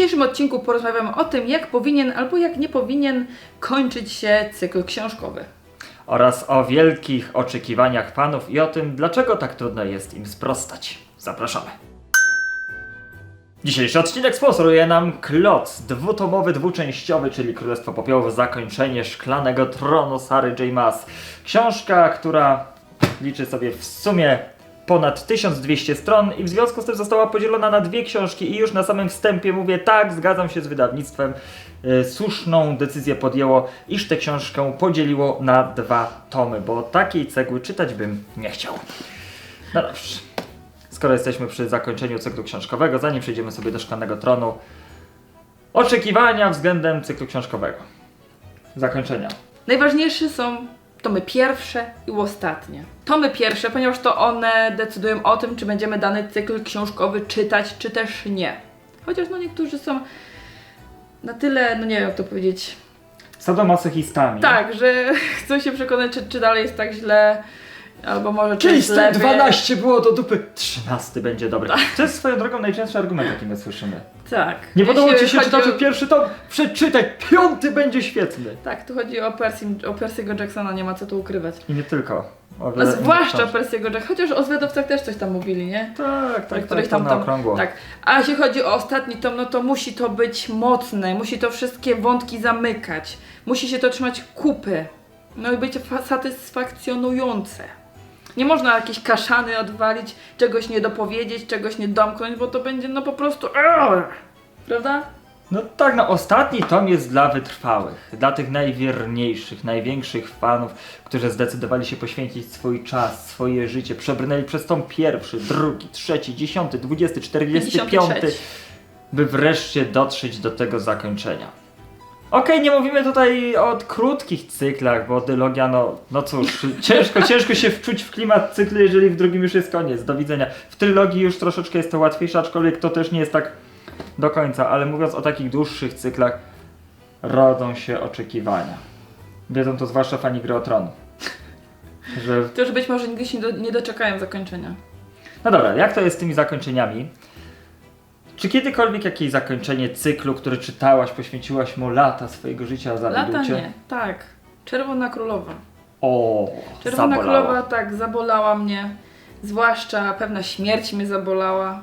dzisiejszym odcinku porozmawiamy o tym, jak powinien albo jak nie powinien kończyć się cykl książkowy. Oraz o wielkich oczekiwaniach fanów i o tym, dlaczego tak trudno jest im sprostać. Zapraszamy. Dzisiejszy odcinek sponsoruje nam Kloc, dwutomowy, dwuczęściowy, czyli Królestwo Popiołów, zakończenie Szklanego Tronu Sary J. Maas. Książka, która liczy sobie w sumie ponad 1200 stron i w związku z tym została podzielona na dwie książki i już na samym wstępie mówię tak, zgadzam się z wydawnictwem. E, Słuszną decyzję podjęło, iż tę książkę podzieliło na dwa tomy, bo takiej cegły czytać bym nie chciał. No dobrze. Skoro jesteśmy przy zakończeniu cyklu książkowego, zanim przejdziemy sobie do Szklanego Tronu, oczekiwania względem cyklu książkowego. Zakończenia. Najważniejsze są tomy pierwsze i ostatnie. Tomy pierwsze, ponieważ to one decydują o tym, czy będziemy dany cykl książkowy czytać, czy też nie. Chociaż no niektórzy są na tyle, no nie wiem jak to powiedzieć, Sadomasochistami. tak, że chcą się przekonać, czy, czy dalej jest tak źle, albo może czy jest lepiej. 12 było do dupy, 13 będzie dobry. To jest swoją drogą najczęstszy argument, jaki my słyszymy. Tak. Nie podoba ci się czytać o- pierwszy tom? Przeczytaj, piąty będzie świetny. Tak, tu chodzi o, Percy, o Percy'ego Jacksona, nie ma co tu ukrywać. I nie tylko. A zwłaszcza. Percy'ego Jacksona, chociaż o zwiadowcach też coś tam mówili, nie? Tak, tak, tak, tam, na okrągło. Tak. A jeśli chodzi o ostatni tom, no to musi to być mocne, musi to wszystkie wątki zamykać, musi się to trzymać kupy, no i być fa- satysfakcjonujące. Nie można jakieś kaszany odwalić, czegoś nie dopowiedzieć, czegoś nie domknąć, bo to będzie no po prostu... Prawda? No tak, no ostatni tom jest dla wytrwałych, dla tych najwierniejszych, największych fanów, którzy zdecydowali się poświęcić swój czas, swoje życie, przebrnęli przez tom pierwszy, drugi, trzeci, dziesiąty, dwudziesty, czterdziesty, piąty, 53. by wreszcie dotrzeć do tego zakończenia. Okej, nie mówimy tutaj o krótkich cyklach, bo dylogia, no, no cóż, ciężko, ciężko się wczuć w klimat cyklu, jeżeli w drugim już jest koniec, do widzenia. W trylogii już troszeczkę jest to łatwiejsze, aczkolwiek to też nie jest tak do końca, ale mówiąc o takich dłuższych cyklach, rodzą się oczekiwania. Wiedzą to zwłaszcza fani Gry o Tron. Że To już być może nigdy się do, nie doczekają zakończenia. no dobra, jak to jest z tymi zakończeniami? Czy kiedykolwiek jakieś zakończenie cyklu, który czytałaś, poświęciłaś mu lata swojego życia, zawiódł Lata cię? nie, tak. Czerwona Królowa. O, Czerwona zabolało. Królowa tak zabolała mnie, zwłaszcza pewna śmierć mnie zabolała.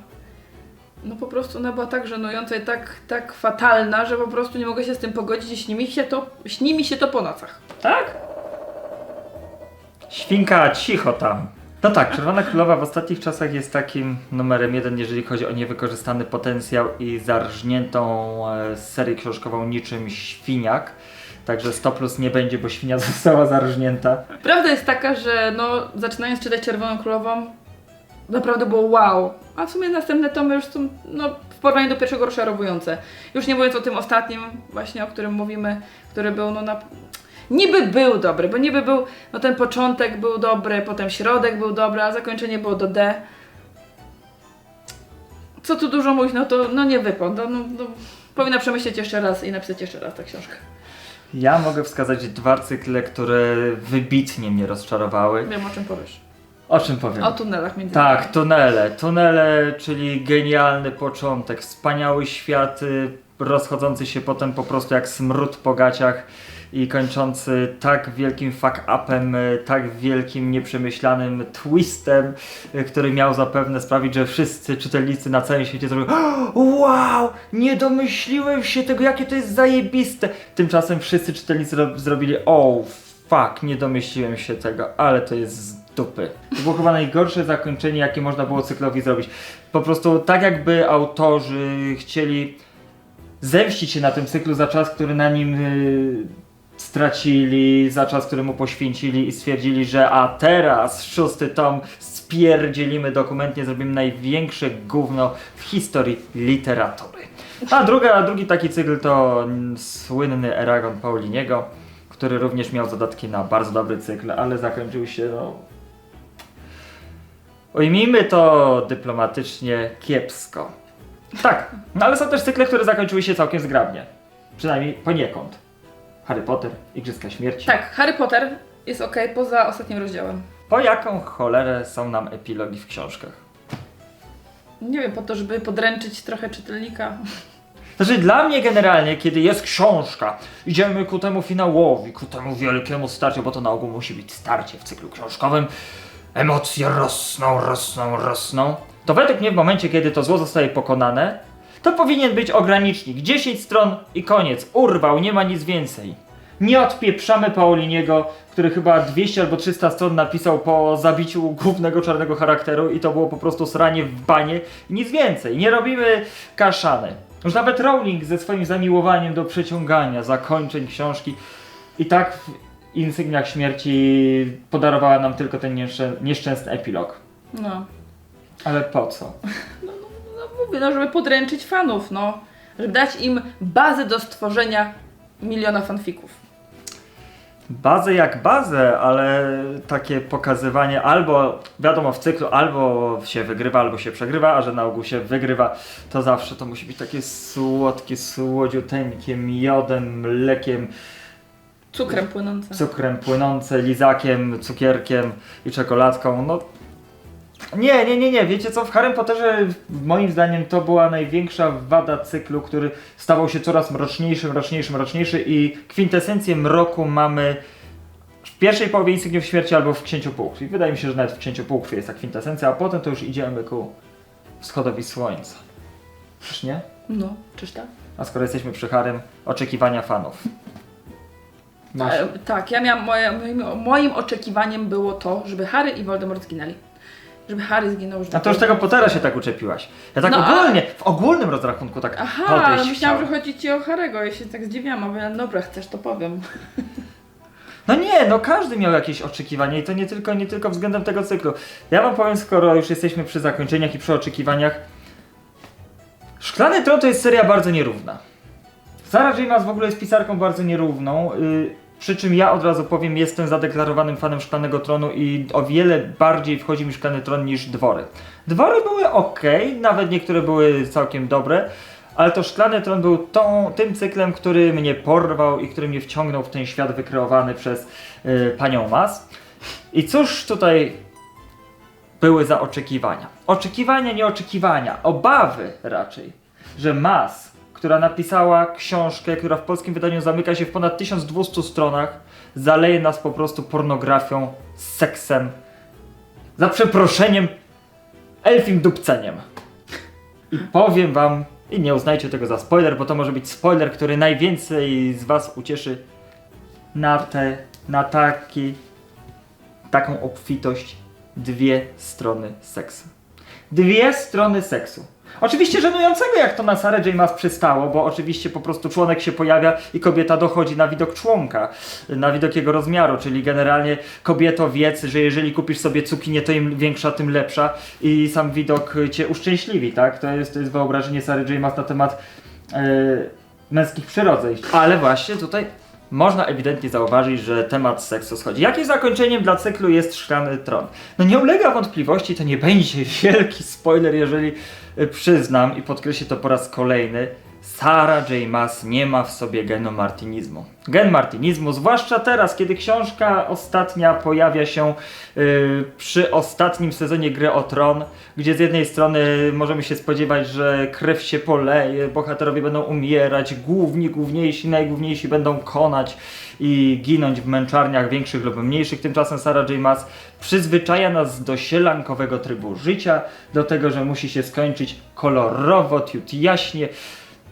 No po prostu ona była tak żenująca i tak, tak fatalna, że po prostu nie mogę się z tym pogodzić i śni mi się to, śni mi się to po nocach. Tak? Świnka, cicho tam. No tak, Czerwona Królowa w ostatnich czasach jest takim numerem jeden, jeżeli chodzi o niewykorzystany potencjał i zarżniętą e, serię książkową niczym świniak. Także 100 plus nie będzie, bo świnia została zarżnięta. Prawda jest taka, że no zaczynając czytać Czerwoną Królową naprawdę było wow. A w sumie następne tomy już są no, w porównaniu do pierwszego rozczarowujące. Już nie mówiąc o tym ostatnim właśnie, o którym mówimy, który był no na... Niby był dobry, bo niby był, no ten początek był dobry, potem środek był dobry, a zakończenie było do D. Co tu dużo mówić, no to no nie wypadł. No, no, no, powinna przemyśleć jeszcze raz i napisać jeszcze raz tę książkę. Ja mogę wskazać dwa cykle, które wybitnie mnie rozczarowały. Wiem o czym powiesz. O czym powiem? O tunelach między Tak, tunele. Tunele, czyli genialny początek, wspaniały świat, y, rozchodzący się potem po prostu jak smród po gaciach i kończący tak wielkim fuck-upem, y, tak wielkim, nieprzemyślanym twistem, y, który miał zapewne sprawić, że wszyscy czytelnicy na całym świecie zrobią wow, nie domyśliłem się tego, jakie to jest zajebiste. Tymczasem wszyscy czytelnicy ro- zrobili oh fuck, nie domyśliłem się tego, ale to jest z dupy. To było chyba najgorsze zakończenie, jakie można było cyklowi zrobić. Po prostu tak jakby autorzy chcieli zemścić się na tym cyklu za czas, który na nim y, stracili, za czas, który mu poświęcili i stwierdzili, że a teraz szósty tom spierdzielimy dokumentnie, zrobimy największe gówno w historii literatury. A druga, drugi taki cykl to słynny Eragon Pauliniego, który również miał zadatki na bardzo dobry cykl, ale zakończył się no... Ujmijmy to dyplomatycznie kiepsko. Tak, no ale są też cykle, które zakończyły się całkiem zgrabnie. Przynajmniej poniekąd. Harry Potter, Igrzyska Śmierci. Tak, Harry Potter jest ok poza ostatnim rozdziałem. Po jaką cholerę są nam epilogi w książkach? Nie wiem, po to, żeby podręczyć trochę czytelnika. Znaczy dla mnie generalnie, kiedy jest książka, idziemy ku temu finałowi, ku temu wielkiemu starciu, bo to na ogół musi być starcie w cyklu książkowym, emocje rosną, rosną, rosną, to według mnie w momencie, kiedy to zło zostaje pokonane, to powinien być ogranicznik. 10 stron i koniec. Urwał, nie ma nic więcej. Nie odpieprzamy Pauliniego, który chyba 200 albo 300 stron napisał po zabiciu głównego czarnego charakteru i to było po prostu sranie w banie nic więcej. Nie robimy kaszany. Już nawet Rowling ze swoim zamiłowaniem do przeciągania zakończeń książki i tak w Insygniach Śmierci podarowała nam tylko ten nieszczę- nieszczęsny epilog. No. Ale po co? No mówię, no żeby podręczyć fanów, no. Żeby dać im bazę do stworzenia miliona fanfików. Bazę jak bazę, ale takie pokazywanie albo, wiadomo, w cyklu albo się wygrywa, albo się przegrywa, a że na ogół się wygrywa, to zawsze to musi być takie słodkie, słodziuteńkie, miodem, mlekiem, Cukrem płynące. cukrem płynące, lizakiem, cukierkiem i czekoladką. No nie, nie, nie, nie. Wiecie co? W Harry Potterze moim zdaniem to była największa wada cyklu, który stawał się coraz mroczniejszy, mroczniejszy, mroczniejszy i kwintesencję mroku mamy w pierwszej połowie Insygniów Śmierci albo w Księciu Półkrwi. Wydaje mi się, że nawet w Księciu Półkrwi jest ta kwintesencja, a potem to już idziemy ku wschodowi słońca. Czyż nie? No, czyż tak? A skoro jesteśmy przy Harrym, oczekiwania fanów. Masz... E, tak, ja miałam, moje, moim, moim oczekiwaniem było to, żeby Harry i Voldemort zginęli. Żeby Harry zginął. Żeby A to już tego Pottera się tak uczepiłaś. Ja tak No, a- ogólnie, w ogólnym rozrachunku tak Aha, podejść ale myślałam, chciałem. że chodzi ci o Harego. Ja się tak zdziwiłam, a mówię, dobra, chcesz, to powiem. No nie, no każdy miał jakieś oczekiwania i to nie tylko, nie tylko względem tego cyklu. Ja wam powiem, skoro już jesteśmy przy zakończeniach i przy oczekiwaniach. Szklany Tron to jest seria bardzo nierówna. Sarah J. Maas w ogóle jest pisarką bardzo nierówną. Yy, przy czym ja od razu powiem, jestem zadeklarowanym fanem Szklanego Tronu i o wiele bardziej wchodzi mi Szklany Tron niż Dwory. Dwory były ok, nawet niektóre były całkiem dobre, ale to Szklany Tron był tą, tym cyklem, który mnie porwał i który mnie wciągnął w ten świat wykreowany przez yy, panią Mas. I cóż tutaj były za oczekiwania? Oczekiwania, nie oczekiwania, obawy raczej, że Mas, która napisała książkę, która w polskim wydaniu zamyka się w ponad 1200 stronach, zaleje nas po prostu pornografią, seksem, za przeproszeniem, elfim dupceniem. I powiem wam, i nie uznajcie tego za spoiler, bo to może być spoiler, który najwięcej z was ucieszy na te, na taki, taką obfitość dwie strony seksu. Dwie strony seksu. Oczywiście żenującego, jak to na Sarah J. Maas przystało, bo oczywiście po prostu członek się pojawia i kobieta dochodzi na widok członka, na widok jego rozmiaru, czyli generalnie kobieto wiedz, że jeżeli kupisz sobie cukinię, to im większa, tym lepsza i sam widok cię uszczęśliwi, tak? To jest, to jest wyobrażenie Sarah J. Maas na temat e, męskich przyrodzeń. Ale właśnie tutaj można ewidentnie zauważyć, że temat seksu schodzi. Jakim zakończeniem dla cyklu jest Szklany Tron? No nie ulega wątpliwości, to nie będzie wielki spoiler, jeżeli przyznam i podkreślę to po raz kolejny, Sarah J. Maas nie ma w sobie genu martinizmu. Gen martinizmu, zwłaszcza teraz, kiedy książka ostatnia pojawia się y, przy ostatnim sezonie Gry o Tron, gdzie z jednej strony możemy się spodziewać, że krew się poleje, bohaterowie będą umierać, główni, główniejsi, najgłówniejsi będą konać i ginąć w męczarniach większych lub mniejszych. Tymczasem Sarah J. Maas przyzwyczaja nas do sielankowego trybu życia, do tego, że musi się skończyć kolorowo, tiut jaśnie,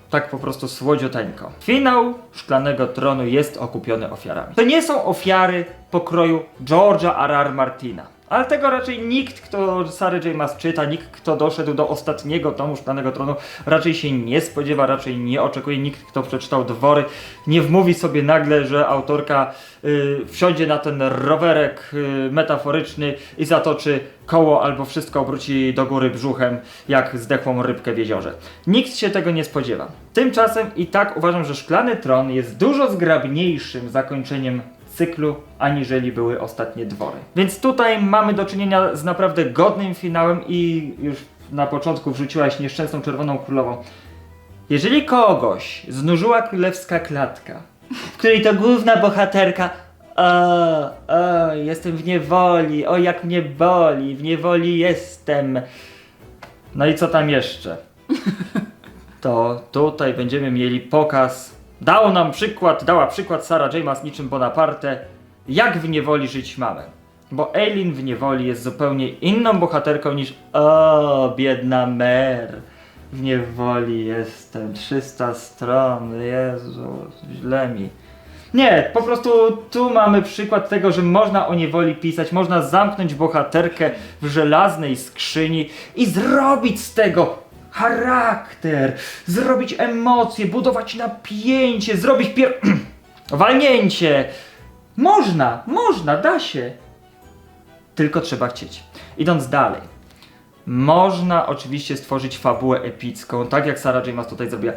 tak po prostu słodziuteńko. Finał Szklanego Tronu jest okupiony ofiarami. To nie są ofiary pokroju George'a R.R. Martina. Ale tego raczej nikt, kto Sarah J. Maas czyta, nikt, kto doszedł do ostatniego tomu Szklanego Tronu, raczej się nie spodziewa, raczej nie oczekuje. Nikt, kto przeczytał Dwory, nie wmówi sobie nagle, że autorka y, wsiądzie na ten rowerek y, metaforyczny i zatoczy koło albo wszystko obróci do góry brzuchem, jak zdechłą rybkę w jeziorze. Nikt się tego nie spodziewa. Tymczasem i tak uważam, że Szklany Tron jest dużo zgrabniejszym zakończeniem cyklu, aniżeli były ostatnie dwory. Więc tutaj mamy do czynienia z naprawdę godnym finałem i już na początku wrzuciłaś nieszczęsną czerwoną królową. Jeżeli kogoś znużyła królewska klatka, w której to główna bohaterka o, o, jestem w niewoli, o jak mnie boli, w niewoli jestem. No i co tam jeszcze? to tutaj będziemy mieli pokaz. Dało nam przykład, dała przykład Sarah Jamas niczym Bonaparte, jak w niewoli żyć mamy. Bo Eileen w niewoli jest zupełnie inną bohaterką niż o, biedna Mer. W niewoli jestem, 300 stron, Jezu, źle mi. Nie, po prostu tu mamy przykład tego, że można o niewoli pisać, można zamknąć bohaterkę w żelaznej skrzyni i zrobić z tego charakter, zrobić emocje, budować napięcie, zrobić pier... walnięcie. Można, można, da się. Tylko trzeba chcieć. Idąc dalej. Można oczywiście stworzyć fabułę epicką, tak jak Sarah Jamas tutaj zrobiła.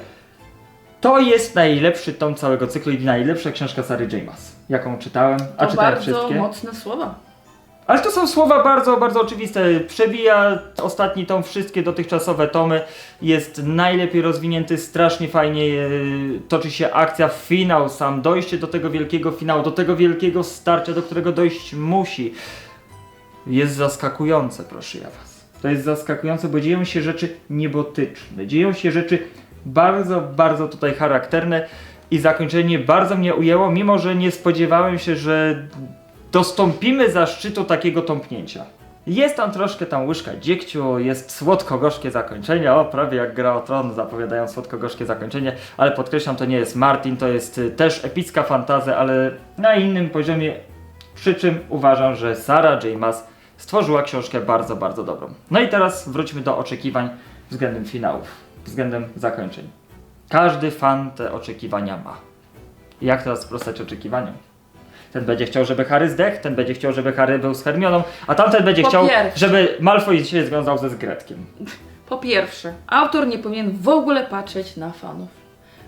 To jest najlepszy tom całego cyklu i najlepsza książka Sary Jamas, jaką czytałem, a To czytałem bardzo wszystkie. mocne słowa. Ale to są słowa bardzo, bardzo oczywiste. Przebija ostatni tom, wszystkie dotychczasowe tomy. Jest najlepiej rozwinięty, strasznie fajnie e, toczy się akcja, finał sam, dojście do tego wielkiego finału, do tego wielkiego starcia, do którego dojść musi. Jest zaskakujące, proszę ja was. To jest zaskakujące, bo dzieją się rzeczy niebotyczne. Dzieją się rzeczy bardzo, bardzo tutaj charakterne i zakończenie bardzo mnie ujęło, mimo że nie spodziewałem się, że dostąpimy zaszczytu takiego tąpnięcia. Jest tam troszkę tam łyżka dziegciu, jest słodko-gorzkie zakończenie, o prawie jak gra o tron zapowiadają słodko-gorzkie zakończenie, ale podkreślam, to nie jest Martin, to jest y, też epicka fantazja, ale na innym poziomie, przy czym uważam, że Sarah J. Maas stworzyła książkę bardzo, bardzo dobrą. No i teraz wróćmy do oczekiwań względem finałów, względem zakończeń. Każdy fan te oczekiwania ma. Jak teraz sprostać oczekiwaniom? Ten będzie chciał, żeby Harry zdechł, ten będzie chciał, żeby Harry był z Hermioną, a tamten będzie Po chciał, pierwsze. żeby Malfoy się związał ze Zgretkiem. Po pierwsze, autor nie powinien w ogóle patrzeć na fanów.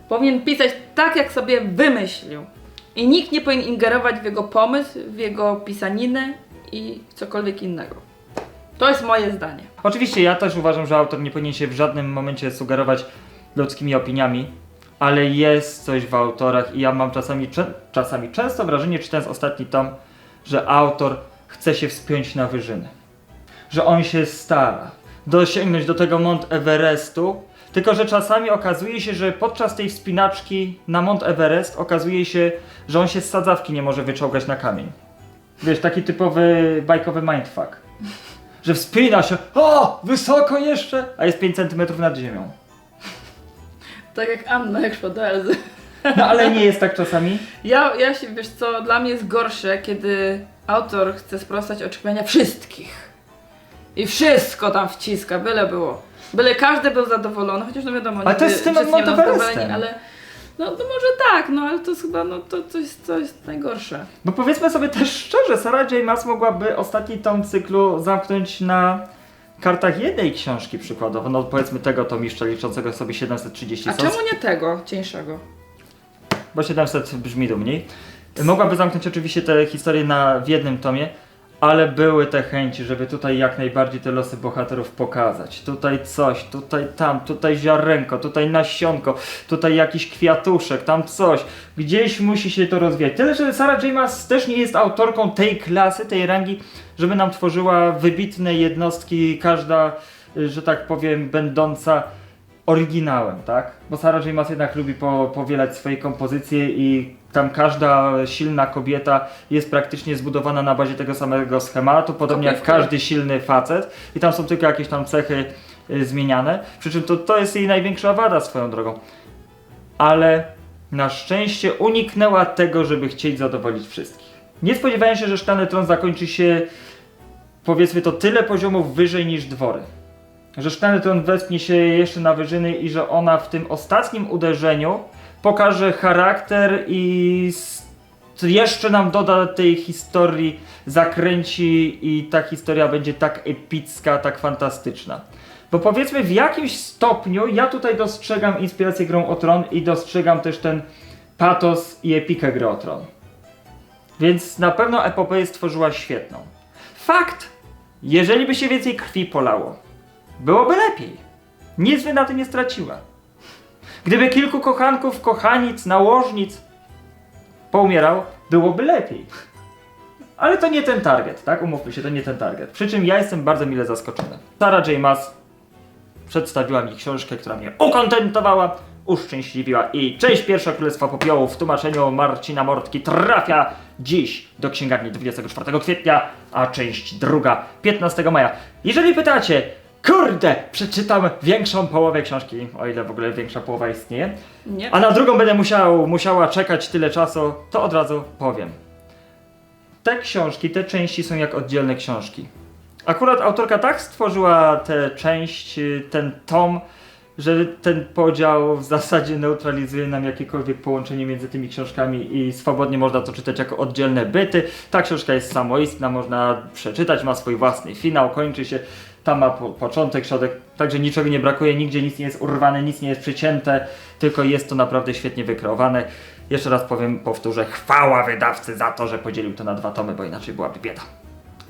Powinien pisać tak, jak sobie wymyślił. I nikt nie powinien ingerować w jego pomysł, w jego pisaninę i w cokolwiek innego. To jest moje zdanie. Oczywiście ja też uważam, że autor nie powinien się w żadnym momencie sugerować ludzkimi opiniami, ale jest coś w autorach i ja mam czasami, czasami często wrażenie, czytając ostatni tom, że autor chce się wspiąć na wyżyny. Że on się stara dosięgnąć do tego Mont Everestu, tylko że czasami okazuje się, że podczas tej wspinaczki na Mont Everest okazuje się, że on się z sadzawki nie może wyczołgać na kamień. Wiesz, taki typowy bajkowy mindfuck. Że wspina się, o, wysoko jeszcze, a jest 5 cm nad ziemią. Tak jak Anna, jak szła do Elzy. No ale nie jest tak czasami. Ja, ja się, wiesz co, dla mnie jest gorsze, kiedy autor chce sprostać oczekiwania wszystkich. I wszystko tam wciska, byle było. Byle każdy był zadowolony, chociaż no wiadomo, Ale to jest z tym ale no, no może tak, no ale to jest chyba no, to coś, coś najgorsze. Bo powiedzmy sobie też szczerze, Sarah J. Maas mogłaby ostatni tom cyklu zamknąć na kartach jednej książki przykładowo, no powiedzmy tego tomiszcza liczącego sobie 730 A czemu nie tego cieńszego? bo 700 brzmi dumniej. Mogłaby zamknąć oczywiście te historie na, w jednym tomie, ale były te chęci, żeby tutaj jak najbardziej te losy bohaterów pokazać. Tutaj coś, tutaj tam, tutaj ziarenko, tutaj nasionko, tutaj jakiś kwiatuszek, tam coś. Gdzieś musi się to rozwijać. Tyle, że Sarah J. Maas też nie jest autorką tej klasy, tej rangi, żeby nam tworzyła wybitne jednostki, każda, y, że tak powiem, będąca oryginałem, tak? Bo Sarah J. Maas jednak lubi po, powielać swoje kompozycje i tam każda silna kobieta jest praktycznie zbudowana na bazie tego samego schematu, podobnie jak każdy silny facet i tam są tylko jakieś tam cechy y, zmieniane, przy czym to, to jest jej największa wada swoją drogą. Ale na szczęście uniknęła tego, żeby chcieć zadowolić wszystkich. Nie spodziewałem się, że Szklany Tron zakończy się powiedzmy to tyle poziomów wyżej niż dwory że Szklany Tron wespnie się jeszcze na wyżyny i że ona w tym ostatnim uderzeniu pokaże charakter i jeszcze nam doda tej historii, zakręci i ta historia będzie tak epicka, tak fantastyczna. Bo powiedzmy w jakimś stopniu ja tutaj dostrzegam inspirację grą o Tron i dostrzegam też ten patos i epikę gry o Tron. Więc na pewno epopeję stworzyła świetną. Fakt! Jeżeli by się więcej krwi polało, byłoby lepiej. Nic by na tym nie straciła. Gdyby kilku kochanków, kochanic, nałożnic poumierało, byłoby lepiej. Ale to nie ten target, tak? Umówmy się, to nie ten target. Przy czym ja jestem bardzo mile zaskoczony. Sarah J. Maas przedstawiła mi książkę, która mnie ukontentowała, uszczęśliwiła i część pierwsza Królestwa Popiołu w tłumaczeniu Marcina Mortki trafia dziś do księgarni 24 kwietnia, a część druga 15 maja. Jeżeli pytacie, kurde, przeczytam większą połowę książki, o ile w ogóle większa połowa istnieje, Nie? a na drugą będę musiał, musiała czekać tyle czasu, to od razu powiem. Te książki, te części są jak oddzielne książki. Akurat autorka tak stworzyła tę część, y, ten tom, że ten podział w zasadzie neutralizuje nam jakiekolwiek połączenie między tymi książkami i swobodnie można to czytać jako oddzielne byty. Ta książka jest samoistna, można przeczytać, ma swój własny finał, kończy się, tam ma po, początek, środek, także niczego nie brakuje, nigdzie nic nie jest urwane, nic nie jest przycięte, tylko jest to naprawdę świetnie wykreowane. Jeszcze raz powiem, powtórzę, chwała wydawcy za to, że podzielił to na dwa tomy, bo inaczej byłaby bieda.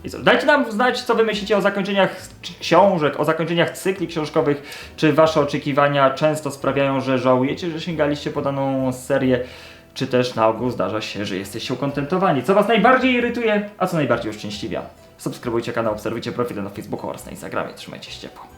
I co? Dajcie nam znać, co wy myślicie o zakończeniach książek, o zakończeniach cykli książkowych. Czy wasze oczekiwania często sprawiają, że żałujecie, że sięgaliście po daną serię, czy też na ogół zdarza się, że jesteście ukontentowani? Co was najbardziej irytuje, a co najbardziej uszczęśliwia? Subskrybujcie kanał, obserwujcie profile na Facebooku oraz na Instagramie. Trzymajcie się ciepło.